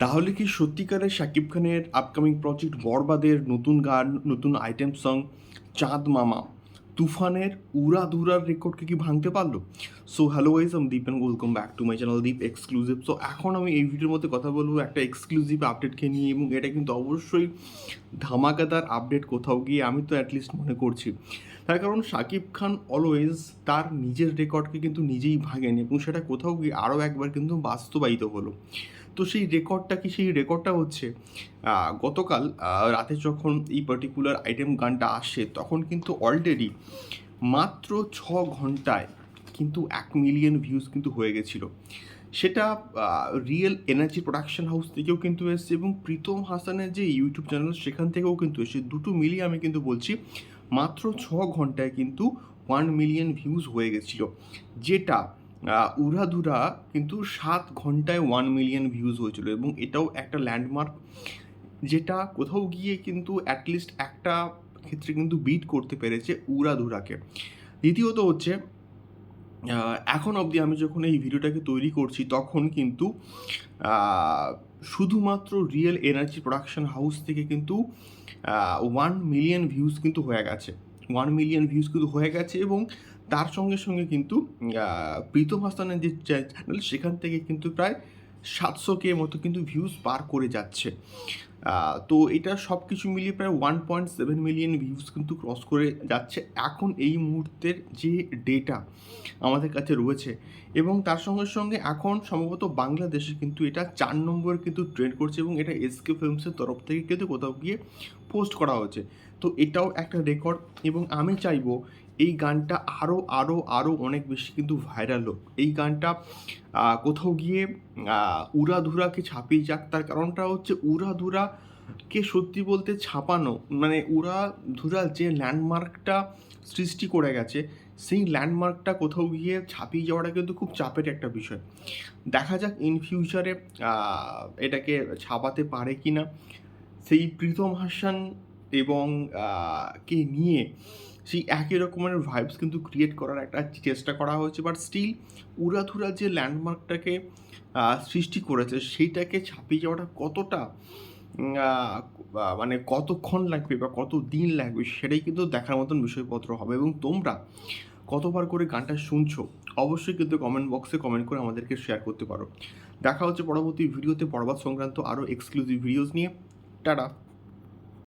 তাহলে কি সত্যিকারের শাকিব খানের আপকামিং প্রজেক্ট বরবাদের নতুন গান, নতুন আইটেম সং চাঁদ মামা, তুফানের উড়াধুরার রেকর্ডকে কি ভাঙতে পারল? So hello guys I'm Deep and welcome back to my channel Deep exclusive so এখন আমি এই ভিডিওর মধ্যে কথা বলব একটা এক্সক্লুসিভ আপডেটকে নিয়ে এবং এটা কিন্তু অবশ্যই ধামাকাদার আপডেট কোথাও গিয়ে আমি তো অ্যাটলিস্ট মনে করছি। তার কারণ শাকিব খান অলওয়েজ তার নিজের রেকর্ডকে কিন্তু নিজেই ভাঙেন এবং সেটা কোথাও গিয়ে আরও একবার কিন্তু বাস্তবায়িত হলো। তো সেই রেকর্ডটা কি? সেই রেকর্ডটা হচ্ছে গতকাল রাতে যখন এই পার্টিকুলার আইটেম গানটা আসে, তখন কিন্তু অলরেডি মাত্র ছ ঘন্টায় কিন্তু এক মিলিয়ন ভিউজ কিন্তু হয়ে গেছিল। সেটা রিয়েল এনার্জি প্রোডাকশন হাউস থেকেও কিন্তু এসেছে এবং প্রীতম হাসানের যে ইউটিউব চ্যানেল সেখান থেকেও কিন্তু এসেছে। দুটো মিলিয়ে আমি কিন্তু বলছি, মাত্র ছ ঘন্টায় কিন্তু ওয়ান মিলিয়ন ভিউজ হয়ে গেছিল। যেটা উড়াধুরা কিন্তু সাত ঘন্টায় ওয়ান মিলিয়ন ভিউজ হয়েছিল এবং এটাও একটা ল্যান্ডমার্ক যেটা কোথাও গিয়ে কিন্তু অ্যাটলিস্ট একটা ক্ষেত্রে কিন্তু বিট করতে পেরেছে উড়াধুরাকে। দ্বিতীয়ত হচ্ছে এখন অবধি আমি যখন এই ভিডিওটাকে তৈরি করছি তখন কিন্তু শুধুমাত্র রিয়েল এনার্জি প্রোডাকশন হাউস থেকে কিন্তু ওয়ান মিলিয়ন ভিউজ কিন্তু হয়ে গেছে। ওয়ান মিলিয়ন ভিউজ কিন্তু হয়ে গেছে এবং তার সঙ্গে সঙ্গে কিন্তু প্রীতম হাসানের যে চ্যানেল সেখান থেকে কিন্তু প্রায় সাতশো কে মতো কিন্তু ভিউজ পার করে যাচ্ছে। তো এটা সব কিছু মিলিয়ে প্রায় one point seven million views কিন্তু ক্রস করে যাচ্ছে। এখন এই মুহূর্তের যে ডেটা আমাদের কাছে রয়েছে এবং তার সঙ্গে সঙ্গে এখন সম্ভবত বাংলাদেশে কিন্তু এটা চার নম্বর কিন্তু ট্রেন্ড করছে এবং এটা এসকে ফিল্মসের তরফ থেকে কিন্তু কোথাও গিয়ে পোস্ট করা হয়েছে। তো এটাও একটা রেকর্ড এবং আমি চাইব এই গানটা আরও আরও আরও অনেক বেশি কিন্তু ভাইরাল হোক। এই গানটা কোথাও গিয়ে উড়াধুরাকে ছাপিয়ে যাক, তার কারণটা হচ্ছে উড়াধুরা কে সত্যি বলতে ছাপানো মানে উড়াধুরা যে ল্যান্ডমার্কটা সৃষ্টি করে গেছে, সেই ল্যান্ডমার্কটা কোথাও গিয়ে ছাপিয়ে যাওয়াটা কিন্তু খুব চাপের একটা বিষয়। দেখা যাক ইন ফিউচারে এটাকে ছাপাতে পারে কি না সেই প্রীতম হাসান এবং কে নিয়ে সেই একই রকমের ভাইবস কিন্তু ক্রিয়েট করার একটা চেষ্টা করা হয়েছে বাট স্টিল উড়াধুরা যে ল্যান্ডমার্কটাকে সৃষ্টি করেছে, সেইটাকে ছাপিয়ে যাওয়াটা কতটা মানে কতক্ষণ লাগবে বা কত দিন লাগবে সেটাই কিন্তু দেখার মতন বিষয়পত্র হবে। এবং তোমরা কতবার করে গানটা শুনছো, অবশ্যই কিন্তু কমেন্ট বক্সে কমেন্ট করে আমাদেরকে শেয়ার করতে পারো। দেখা হচ্ছে পরবর্তী ভিডিওতে পর্বত সংক্রান্ত আরও এক্সক্লুসিভ ভিডিওস নিয়ে। টাটা!